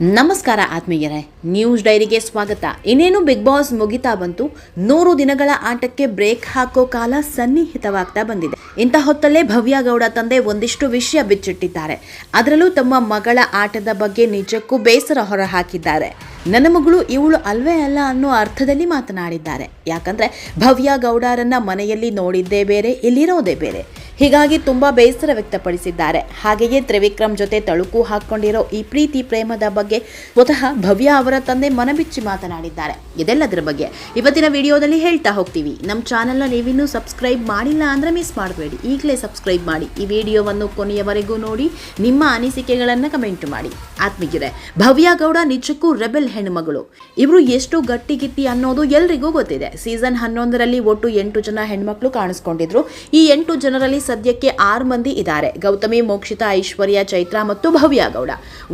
ನಮಸ್ಕಾರ ಆತ್ಮೀಯರೇ ನ್ಯೂಸ್ ಡೈರಿಗೆ ಸ್ವಾಗತ. ಇನ್ನೇನು ಬಿಗ್ ಬಾಸ್ ಮುಗಿತಾ ಬಂತು, ನೂರು ದಿನಗಳ ಆಟಕ್ಕೆ ಬ್ರೇಕ್ ಹಾಕೋ ಕಾಲ ಸನ್ನಿಹಿತವಾಗ್ತಾ ಬಂದಿದೆ. ಇಂಥ ಹೊತ್ತಲ್ಲೇ ಭವ್ಯ ಗೌಡ ತಂದೆ ಒಂದಿಷ್ಟು ವಿಷಯ ಬಿಚ್ಚಿಟ್ಟಿದ್ದಾರೆ. ಅದರಲ್ಲೂ ತಮ್ಮ ಮಗಳ ಆಟದ ಬಗ್ಗೆ ನಿಜಕ್ಕೂ ಬೇಸರ ಹೊರಹಾಕಿದ್ದಾರೆ. ನನ್ನ ಮಗಳು ಇವಳು ಅಲ್ವೇ ಅಲ್ಲ ಅನ್ನೋ ಅರ್ಥದಲ್ಲಿ ಮಾತನಾಡಿದ್ದಾರೆ. ಯಾಕಂದ್ರೆ ಭವ್ಯ ಗೌಡರನ್ನ ಮನೆಯಲ್ಲಿ ನೋಡಿದ್ದೇ ಬೇರೆ, ಇಲ್ಲಿರೋದೇ ಬೇರೆ. ಹೀಗಾಗಿ ತುಂಬಾ ಬೇಸರ ವ್ಯಕ್ತಪಡಿಸಿದ್ದಾರೆ. ಹಾಗೆಯೇ ತ್ರಿವಿಕ್ರಮ್ ಜೊತೆ ತಳುಕು ಹಾಕೊಂಡಿರೋ ಈ ಪ್ರೀತಿ ಪ್ರೇಮದ ಬಗ್ಗೆ ಸ್ವತಃ ಭವ್ಯ ಅವರ ತಂದೆ ಮನಬಿಚ್ಚಿ ಮಾತನಾಡಿದ್ದಾರೆ. ಇದೆಲ್ಲದರ ಬಗ್ಗೆ ಇವತ್ತಿನ ವಿಡಿಯೋದಲ್ಲಿ ಹೇಳ್ತಾ ಹೋಗ್ತೀವಿ. ನಮ್ಮ ಚಾನೆಲ್ನ ನೀವಿನ್ನೂ ಸಬ್ಸ್ಕ್ರೈಬ್ ಮಾಡಿಲ್ಲ ಅಂದ್ರೆ ಮಿಸ್ ಮಾಡಬೇಡಿ. ಈಗಲೇ ಸಬ್ಸ್ಕ್ರೈಬ್ ಮಾಡಿ. ಈ ವಿಡಿಯೋವನ್ನು ಕೊನೆಯವರೆಗೂ ನೋಡಿ, ನಿಮ್ಮ ಅನಿಸಿಕೆಗಳನ್ನು ಕಮೆಂಟ್ ಮಾಡಿ. ಆತ್ಮೀಯರೇ, ಭವ್ಯ ಗೌಡ ನಿಜಕ್ಕೂ ರೆಬೆಲ್ ಹೆಣ್ಮಗಳು. ಇವರು ಎಷ್ಟು ಗಟ್ಟಿಗಿತ್ತಿ ಅನ್ನೋದು ಎಲ್ರಿಗೂ ಗೊತ್ತಿದೆ. ಸೀಸನ್ ಹನ್ನೊಂದರಲ್ಲಿ ಒಟ್ಟು ಎಂಟು ಜನ ಹೆಣ್ಮಕ್ಳು ಕಾಣಿಸ್ಕೊಂಡಿದ್ರು. ಈ ಎಂಟು ಜನರಲ್ಲಿ ಸದ್ಯಕ್ಕೆ ಆರು ಮಂದಿ ಇದ್ದಾರೆ. ಗೌತಮಿ, ಮೋಕ್ಷಿತಾ, ಐಶ್ವರ್ಯ, ಚೈತ್ರ ಮತ್ತು ಭವ್ಯ ಗೌಡ.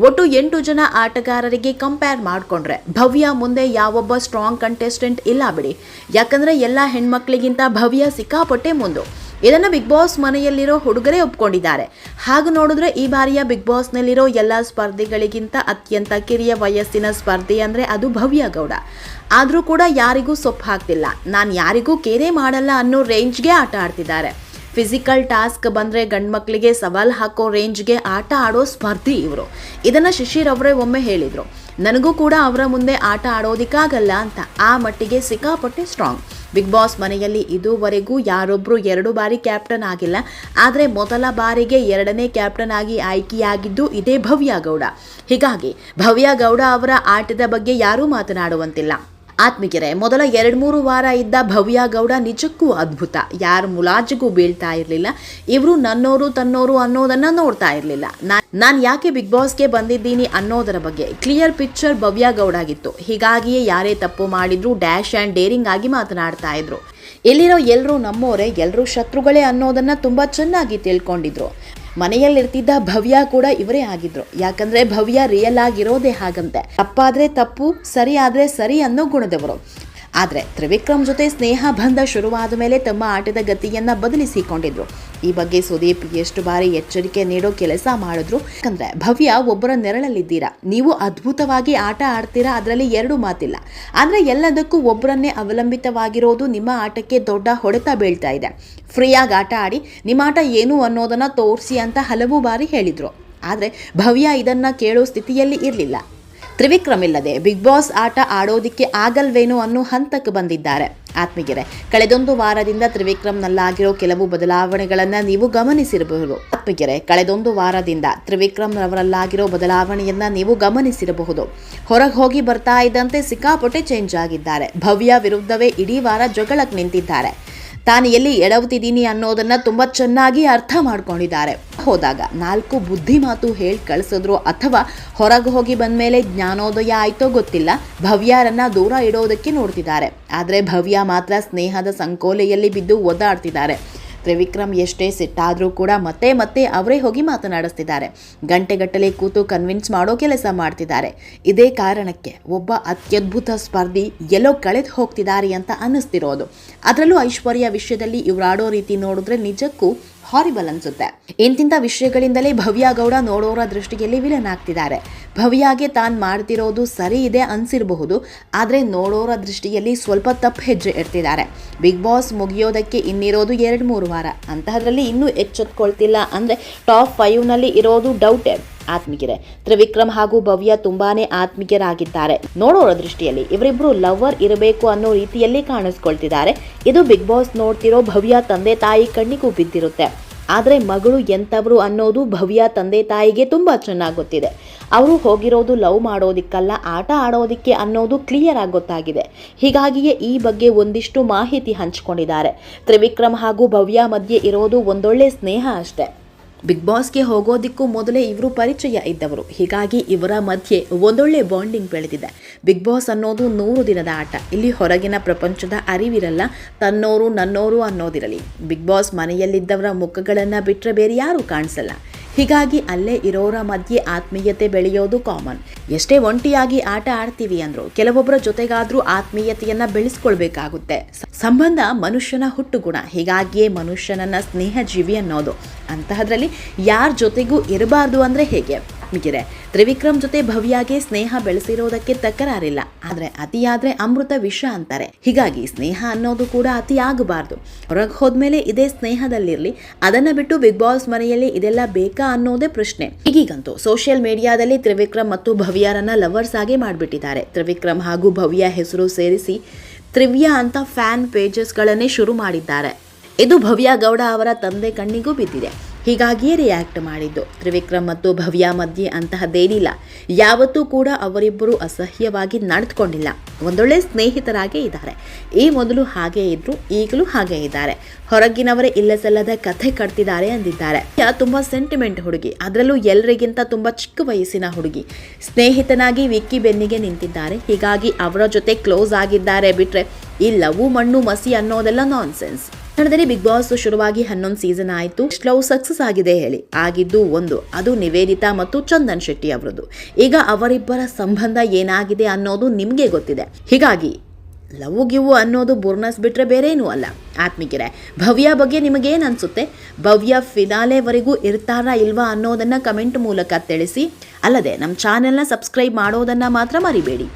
ಒಟ್ಟು ಎಂಟು ಜನ ಆಟಗಾರರಿಗೆ ಕಂಪೇರ್ ಮಾಡಿಕೊಂಡ್ರೆ ಭವ್ಯ ಮುಂದೆ ಯಾವೊಬ್ಬ ಸ್ಟ್ರಾಂಗ್ ಕಂಟೆಸ್ಟೆಂಟ್ ಇಲ್ಲ ಬಿಡಿ. ಯಾಕಂದ್ರೆ ಎಲ್ಲ ಹೆಣ್ಮಕ್ಳಿಗಿಂತ ಭವ್ಯ ಸಿಕ್ಕಾಪಟ್ಟೆ ಮುಂದು. ಇದನ್ನು ಬಿಗ್ ಬಾಸ್ ಮನೆಯಲ್ಲಿರೋ ಹುಡುಗರೇ ಒಪ್ಕೊಂಡಿದ್ದಾರೆ. ಹಾಗೆ ನೋಡಿದ್ರೆ ಈ ಬಾರಿಯ ಬಿಗ್ ಬಾಸ್ನಲ್ಲಿರೋ ಎಲ್ಲ ಸ್ಪರ್ಧಿಗಳಿಗಿಂತ ಅತ್ಯಂತ ಕಿರಿಯ ವಯಸ್ಸಿನ ಸ್ಪರ್ಧಿ ಅಂದ್ರೆ ಅದು ಭವ್ಯ ಗೌಡ. ಆದರೂ ಕೂಡ ಯಾರಿಗೂ ಸೊಪ್ಪು ಹಾಕ್ತಿಲ್ಲ. ನಾನು ಯಾರಿಗೂ ಕೇರೆ ಮಾಡಲ್ಲ ಅನ್ನೋ ರೇಂಜ್ಗೆ ಆಟ ಆಡ್ತಿದ್ದಾರೆ. ಫಿಸಿಕಲ್ ಟಾಸ್ಕ್ ಬಂದರೆ ಗಂಡ್ಮಕ್ಳಿಗೆ ಸವಾಲು ಹಾಕೋ ರೇಂಜ್ಗೆ ಆಟ ಆಡೋ ಸ್ಪರ್ಧಿ ಇವರು. ಇದನ್ನು ಶಿಶಿರ್ ಅವರೇ ಒಮ್ಮೆ ಹೇಳಿದರು. ನನಗೂ ಕೂಡ ಅವರ ಮುಂದೆ ಆಟ ಆಡೋದಿಕ್ಕಾಗಲ್ಲ ಅಂತ ಆ ಮಟ್ಟಿಗೆ ಸಿಕ್ಕಾಪಟ್ಟೆ ಸ್ಟ್ರಾಂಗ್ ಬಿಗ್ ಬಾಸ್ ಮನೆಯಲ್ಲಿ ಇದುವರೆಗೂ ಯಾರೊಬ್ಬರು ಎರಡು ಬಾರಿ ಕ್ಯಾಪ್ಟನ್ ಆಗಿಲ್ಲ. ಆದರೆ ಮೊದಲ ಬಾರಿಗೆ ಎರಡನೇ ಕ್ಯಾಪ್ಟನ್ ಆಗಿ ಆಯ್ಕೆಯಾಗಿದ್ದು ಇದೇ ಭವ್ಯ ಗೌಡ. ಹೀಗಾಗಿ ಭವ್ಯ ಗೌಡ ಅವರ ಆಟದ ಬಗ್ಗೆ ಯಾರೂ ಮಾತನಾಡುವಂತಿಲ್ಲ. ಆತ್ಮಿಗೆರೆ ಮೊದಲ ಎರಡು ಮೂರು ವಾರ ಇದ್ದ ಭವ್ಯ ಗೌಡ ನಿಜಕ್ಕೂ ಅದ್ಭುತ. ಯಾರ ಮುಲಾಜಿಗೂ ಬೀಳ್ತಾ ಇರಲಿಲ್ಲ, ಇವರು ನನ್ನೋರು ತನ್ನೋರು ಅನ್ನೋದನ್ನ ನೋಡ್ತಾ ಇರಲಿಲ್ಲ. ನಾನು ಯಾಕೆ ಬಿಗ್ ಬಾಸ್ಗೆ ಬಂದಿದ್ದೀನಿ ಅನ್ನೋದರ ಬಗ್ಗೆ ಕ್ಲಿಯರ್ ಪಿಕ್ಚರ್ ಭವ್ಯ ಗೌಡಾಗಿತ್ತು. ಹೀಗಾಗಿಯೇ ಯಾರೇ ತಪ್ಪು ಮಾಡಿದ್ರು ಡ್ಯಾಶ್ ಆ್ಯಂಡ್ ಡೇರಿಂಗ್ ಆಗಿ ಮಾತನಾಡ್ತಾ ಇದ್ರು. ಇಲ್ಲಿರೋ ಎಲ್ಲರೂ ನಮ್ಮೋರೆ ಎಲ್ಲರೂ ಶತ್ರುಗಳೇ ಅನ್ನೋದನ್ನ ತುಂಬಾ ಚೆನ್ನಾಗಿ ತಿಳ್ಕೊಂಡಿದ್ರು. ಮನೆಯಲ್ಲಿರ್ತಿದ್ದ ಭವ್ಯ ಕೂಡ ಇವರೇ ಆಗಿದ್ರು. ಯಾಕಂದ್ರೆ ಭವ್ಯ ರಿಯಲ್ ಆಗಿರೋದೇ ಹಾಗಂತೆ. ತಪ್ಪಾದ್ರೆ ತಪ್ಪು, ಸರಿ ಸರಿ ಅನ್ನೋ ಗುಣದವರು. ಆದರೆ ತ್ರಿವಿಕ್ರಮ್ ಜೊತೆ ಸ್ನೇಹ ಬಂಧ ಶುರುವಾದ ಮೇಲೆ ತಮ್ಮ ಆಟದ ಗತಿಯನ್ನ ಬದಲಿಸಿಕೊಂಡಿದ್ರು. ಈ ಬಗ್ಗೆ ಸುದೀಪ್ ಎಷ್ಟು ಬಾರಿ ಎಚ್ಚರಿಕೆ ನೀಡೋ ಕೆಲಸ ಮಾಡಿದ್ರು. ಯಾಕಂದ್ರೆ, ಭವ್ಯ ಒಬ್ಬರ ನೆರಳಲ್ಲಿದ್ದೀರಾ? ನೀವು ಅದ್ಭುತವಾಗಿ ಆಟ ಆಡ್ತೀರಾ? ಅದರಲ್ಲಿ ಎರಡು ಮಾತಿಲ್ಲ. ಆದರೆ ಎಲ್ಲದಕ್ಕೂ ಒಬ್ಬರನ್ನೇ ಅವಲಂಬಿತವಾಗಿರೋದು ನಿಮ್ಮ ಆಟಕ್ಕೆ ದೊಡ್ಡ ಹೊಡೆತ ಬೀಳ್ತಾ ಇದೆ. ಫ್ರೀಯಾಗಿ ಆಟ ಆಡಿ, ನಿಮ್ಮ ಆಟ ಏನು ಅನ್ನೋದನ್ನ ತೋರಿಸಿ ಅಂತ ಹಲವು ಬಾರಿ ಹೇಳಿದ್ರು. ಆದರೆ ಭವ್ಯ ಇದನ್ನ ಕೇಳೋ ಸ್ಥಿತಿಯಲ್ಲಿ ಇರಲಿಲ್ಲ. ತ್ರಿವಿಕ್ರಮ್ ಇಲ್ಲದೆ ಬಿಗ್ ಬಾಸ್ ಆಟ ಆಡೋದಿಕ್ಕೆ ಆಗಲ್ವೇನೋ ಅನ್ನೋ ಹಂತಕ್ಕೆ ಬಂದಿದ್ದಾರೆ. ಆತ್ಮಗೆರೆ ಕಳೆದೊಂದು ವಾರದಿಂದ ತ್ರಿವಿಕ್ರಮ್ನಲ್ಲಾಗಿರೋ ಕೆಲವು ಬದಲಾವಣೆಗಳನ್ನು ನೀವು ಗಮನಿಸಿರಬಹುದು. ಆತ್ಮಗೆರೆ ಕಳೆದೊಂದು ವಾರದಿಂದ ತ್ರಿವಿಕ್ರಮ್ ಬದಲಾವಣೆಯನ್ನ ನೀವು ಗಮನಿಸಿರಬಹುದು. ಹೊರಗೆ ಹೋಗಿ ಬರ್ತಾ ಇದ್ದಂತೆ ಸಿಕ್ಕಾಪಟ್ಟೆ ಚೇಂಜ್ ಆಗಿದ್ದಾರೆ. ಭವ್ಯ ವಿರುದ್ಧವೇ ಇಡೀ ವಾರ ಜಗಳಕ್ಕೆ ನಿಂತಿದ್ದಾರೆ. ತಾನು ಎಲ್ಲಿ ಎಡವುತ್ತಿದ್ದೀನಿ ಅನ್ನೋದನ್ನು ತುಂಬ ಚೆನ್ನಾಗಿ ಅರ್ಥ ಮಾಡ್ಕೊಂಡಿದ್ದಾರೆ. ಹೋದಾಗ ನಾಲ್ಕು ಬುದ್ಧಿ ಮಾತು ಹೇಳಿ ಕಳಿಸಿದ್ರು ಅಥವಾ ಹೊರಗೆ ಹೋಗಿ ಬಂದ ಮೇಲೆ ಜ್ಞಾನೋದಯ ಆಯ್ತೋ ಗೊತ್ತಿಲ್ಲ, ಭವ್ಯರನ್ನ ದೂರ ಇಡೋದಕ್ಕೆ ನೋಡ್ತಿದ್ದಾರೆ. ಆದರೆ ಭವ್ಯ ಮಾತ್ರ ಸ್ನೇಹದ ಸಂಕೋಲೆಯಲ್ಲಿ ಬಿದ್ದು ಒದ್ದಾಡ್ತಿದ್ದಾರೆ ತ್ರಿವಿಕ್ರಮ್ ಎಷ್ಟೇ ಸಿಟ್ಟಾದರೂ ಕೂಡ ಮತ್ತೆ ಮತ್ತೆ ಅವರೇ ಹೋಗಿ ಮಾತನಾಡಿಸ್ತಿದ್ದಾರೆ. ಗಂಟೆಗಟ್ಟಲೆ ಕೂತು ಕನ್ವಿನ್ಸ್ ಮಾಡೋ ಕೆಲಸ ಮಾಡ್ತಿದ್ದಾರೆ. ಇದೇ ಕಾರಣಕ್ಕೆ ಒಬ್ಬ ಅತ್ಯದ್ಭುತ ಸ್ಪರ್ಧಿ ಎಲ್ಲೋ ಕಳೆದು ಹೋಗ್ತಿದ್ದಾರೆ ಅಂತ ಅನ್ನಿಸ್ತಿರೋದು. ಅದರಲ್ಲೂ ಐಶ್ವರ್ಯ ವಿಷಯದಲ್ಲಿ ಇವರಾಡೋ ರೀತಿ ನೋಡಿದ್ರೆ ನಿಜಕ್ಕೂ ಹಾರಿಬಲ್ ಅನ್ಸುತ್ತೆ. ಇಂತಿಂಥ ವಿಷಯಗಳಿಂದಲೇ ಭವ್ಯ ಗೌಡ ನೋಡೋರ ದೃಷ್ಟಿಯಲ್ಲಿ ವಿಲನ್ ಆಗ್ತಿದ್ದಾರೆ. ಭವ್ಯಾಗೆ ತಾನು ಮಾಡ್ತಿರೋದು ಸರಿ ಇದೆ ಅನ್ಸಿರಬಹುದು, ಆದರೆ ನೋಡೋರ ದೃಷ್ಟಿಯಲ್ಲಿ ಸ್ವಲ್ಪ ತಪ್ಪು ಹೆಜ್ಜೆ ಇಡ್ತಿದ್ದಾರೆ ಬಿಗ್ ಬಾಸ್ ಮುಗಿಯೋದಕ್ಕೆ ಇನ್ನಿರೋದು ಎರಡು ಮೂರು ವಾರ ಅಂತಹದ್ರಲ್ಲಿ ಇನ್ನೂ ಎಚ್ಚೆತ್ಕೊಳ್ತಿಲ್ಲ. ಅಂದರೆ ಟಾಪ್ ಫೈವ್ನಲ್ಲಿ ಇರೋದು ಡೌಟೇ ಆತ್ಮಿಕರೆ. ತ್ರಿವಿಕ್ರಮ್ ಹಾಗೂ ಭವ್ಯ ತುಂಬಾನೇ ಆತ್ಮಿಕರಾಗಿದ್ದಾರೆ. ನೋಡೋರ ದೃಷ್ಟಿಯಲ್ಲಿ ಇವರಿಬ್ರು ಲವರ್ ಇರಬೇಕು ಅನ್ನೋ ರೀತಿಯಲ್ಲಿ ಕಾಣಿಸ್ಕೊಳ್ತಿದ್ದಾರೆ. ಇದು ಬಿಗ್ ಬಾಸ್ ನೋಡ್ತಿರೋ ಭವ್ಯ ತಂದೆ ತಾಯಿ ಕಣ್ಣಿಗೂ ಬಿದ್ದಿರುತ್ತೆ. ಆದರೆ ಮಗಳು ಎಂಥವ್ರು ಅನ್ನೋದು ಭವ್ಯ ತಂದೆ ತಾಯಿಗೆ ತುಂಬ ಚೆನ್ನಾಗಿ ಗೊತ್ತಿದೆ. ಅವರು ಹೋಗಿರೋದು ಲವ್ ಮಾಡೋದಿಕ್ಕಲ್ಲ, ಆಟ ಆಡೋದಿಕ್ಕೆ ಅನ್ನೋದು ಕ್ಲಿಯರ್ ಆಗಿ ಗೊತ್ತಾಗಿದೆ. ಹೀಗಾಗಿಯೇ ಈ ಬಗ್ಗೆ ಒಂದಿಷ್ಟು ಮಾಹಿತಿ ಹಂಚಿಕೊಂಡಿದ್ದಾರೆ. ತ್ರಿವಿಕ್ರಮ್ ಹಾಗೂ ಭವ್ಯ ಮಧ್ಯೆ ಇರೋದು ಒಂದೊಳ್ಳೆ ಸ್ನೇಹ ಅಷ್ಟೇ. ಬಿಗ್ ಬಾಸ್ಗೆ ಹೋಗೋದಿಕ್ಕೂ ಮೊದಲೇ ಇವರು ಪರಿಚಯ ಇದ್ದವರು. ಹೀಗಾಗಿ ಇವರ ಮಧ್ಯೆ ಒಂದೊಳ್ಳೆ ಬಾಂಡಿಂಗ್ ಬೆಳೆದಿದೆ. ಬಿಗ್ ಬಾಸ್ ಅನ್ನೋದು ನೂರು ದಿನದ ಆಟ. ಇಲ್ಲಿ ಹೊರಗಿನ ಪ್ರಪಂಚದ ಅರಿವಿರಲ್ಲ, ತನ್ನೋರು ನನ್ನೋರು ಅನ್ನೋದಿರಲಿ. ಬಿಗ್ ಬಾಸ್ ಮನೆಯಲ್ಲಿದ್ದವರ ಮುಖಗಳನ್ನು ಬಿಟ್ಟರೆ ಬೇರೆ ಯಾರೂ ಕಾಣಿಸಲ್ಲ. ಹೀಗಾಗಿ ಅಲ್ಲೇ ಇರೋರ ಮಧ್ಯೆ ಆತ್ಮೀಯತೆ ಬೆಳೆಯೋದು ಕಾಮನ್ ಎಷ್ಟೇ ಒಂಟಿಯಾಗಿ ಆಟ ಆಡ್ತೀವಿ ಅಂದ್ರು ಕೆಲವೊಬ್ಬರ ಜೊತೆಗಾದ್ರೂ ಆತ್ಮೀಯತೆಯನ್ನ ಬೆಳೆಸ್ಕೊಳ್ಬೇಕಾಗುತ್ತೆ. ಸಂಬಂಧ ಮನುಷ್ಯನ ಹುಟ್ಟುಗುಣ. ಹೀಗಾಗಿಯೇ ಮನುಷ್ಯನನ್ನ ಸ್ನೇಹ ಜೀವಿ ಅನ್ನೋದು. ಅಂತಹದ್ರಲ್ಲಿ ಯಾರ ಜೊತೆಗೂ ಇರಬಾರ್ದು ಅಂದ್ರೆ ಹೇಗೆ? ಆತ್ಮಿಗೆರೆ ತ್ರಿವಿಕ್ರಮ್ ಜೊತೆ ಭವ್ಯಾಗೆ ಸ್ನೇಹ ಬೆಳೆಸಿರೋದಕ್ಕೆ ತಕರಾರಿಲ್ಲ. ಆದ್ರೆ ಅತಿಯಾದ್ರೆ ಅಮೃತ ವಿಷ ಅಂತಾರೆ. ಹೀಗಾಗಿ ಸ್ನೇಹ ಅನ್ನೋದು ಕೂಡ ಅತಿ ಆಗಬಾರ್ದು ಹೊರಗೆ ಹೋದ್ಮೇಲೆ ಇದೇ ಸ್ನೇಹದಲ್ಲಿರಲಿ. ಅದನ್ನ ಬಿಟ್ಟು ಬಿಗ್ ಬಾಸ್ ಮನೆಯಲ್ಲಿ ಇದೆಲ್ಲ ಬೇಕಾ ಅನ್ನೋದೇ ಪ್ರಶ್ನೆ. ಈಗೀಗಂತೂ ಸೋಷಿಯಲ್ ಮೀಡಿಯಾದಲ್ಲಿ ತ್ರಿವಿಕ್ರಮ್ ಮತ್ತು ಭವ್ಯಾರನ್ನ ಲವರ್ಸ್ ಆಗಿ ಮಾಡಿಬಿಟ್ಟಿದ್ದಾರೆ. ತ್ರಿವಿಕ್ರಮ್ ಹಾಗೂ ಭವ್ಯ ಹೆಸರು ಸೇರಿಸಿ ತ್ರಿವ್ಯಾ ಅಂತ ಫ್ಯಾನ್ ಪೇಜಸ್ಗಳನ್ನೇ ಶುರು ಮಾಡಿದ್ದಾರೆ. ಇದು ಭವ್ಯ ಗೌಡ ಅವರ ತಂದೆ ಕಣ್ಣಿಗೂ ಬಿದ್ದಿದೆ. ಹೀಗಾಗಿಯೇ ರಿಯಾಕ್ಟ್ ಮಾಡಿದ್ದು. ತ್ರಿವಿಕ್ರಮ್ ಮತ್ತು ಭವ್ಯ ಮಧ್ಯೆ ಅಂತಹದ್ದೇನಿಲ್ಲ. ಯಾವತ್ತೂ ಕೂಡ ಅವರಿಬ್ಬರು ಅಸಹ್ಯವಾಗಿ ನಡೆದುಕೊಂಡಿಲ್ಲ ಒಂದೊಳ್ಳೆ ಸ್ನೇಹಿತರಾಗೇ ಇದ್ದಾರೆ. ಈ ಮೊದಲು ಹಾಗೇ ಇದ್ರು, ಈಗಲೂ ಹಾಗೆ ಇದ್ದಾರೆ. ಹೊರಗಿನವರೇ ಇಲ್ಲ ಸಲ್ಲದ ಕಥೆ ಕಟ್ತಿದ್ದಾರೆ ಅಂದಿದ್ದಾರೆ. ತುಂಬಾ ಸೆಂಟಿಮೆಂಟ್ ಹುಡುಗಿ. ಅದರಲ್ಲೂ ಎಲ್ಲರಿಗಿಂತ ತುಂಬಾ ಚಿಕ್ಕ ವಯಸ್ಸಿನ ಹುಡುಗಿ. ಸ್ನೇಹಿತನಾಗಿ ವಿಕ್ಕಿ ಬೆನ್ನಿಗೆ ನಿಂತಿದ್ದಾರೆ. ಹೀಗಾಗಿ ಅವರ ಜೊತೆ ಕ್ಲೋಸ್ ಆಗಿದ್ದಾರೆ ಬಿಟ್ರೆ ಈ ಲವು ಮಣ್ಣು ಮಸಿ ಅನ್ನೋದೆಲ್ಲ ನಾನ್ಸೆನ್ಸ್ ಕನ್ನಡದಲ್ಲಿ ಬಿಗ್ ಬಾಸ್ ಶುರುವಾಗಿ ಹನ್ನೊಂದು ಸೀಸನ್ ಆಯಿತು. ಲವ್ ಸಕ್ಸಸ್ ಆಗಿದೆ ಹೇಳಿ. ಆಗಿದ್ದು ಒಂದು, ಅದು ನಿವೇದಿತಾ ಮತ್ತು ಚಂದನ್ ಶೆಟ್ಟಿ ಅವರದು ಈಗ ಅವರಿಬ್ಬರ ಸಂಬಂಧ ಏನಾಗಿದೆ ಅನ್ನೋದು ನಿಮಗೆ ಗೊತ್ತಿದೆ. ಹೀಗಾಗಿ, ಲವ್ ಗಿವು ಅನ್ನೋದು ಬೋರ್ನಸ್ ಬಿಟ್ರೆ ಬೇರೇನೂ ಅಲ್ಲ. ಆತ್ಮಿಕರೆ, ಭವ್ಯ ಬಗ್ಗೆ ನಿಮಗೇನು ಅನಿಸುತ್ತೆ? ಭವ್ಯ ಫಿನಾಲೆವರೆಗೂ ಇರ್ತಾರಾ ಇಲ್ವಾ ಅನ್ನೋದನ್ನು ಕಮೆಂಟ್ ಮೂಲಕ ತಿಳಿಸಿ. ಅಲ್ಲದೆ ನಮ್ಮ ಚಾನೆಲ್ನ ಸಬ್ಸ್ಕ್ರೈಬ್ ಮಾಡೋದನ್ನು ಮಾತ್ರ ಮರಿಬೇಡಿ.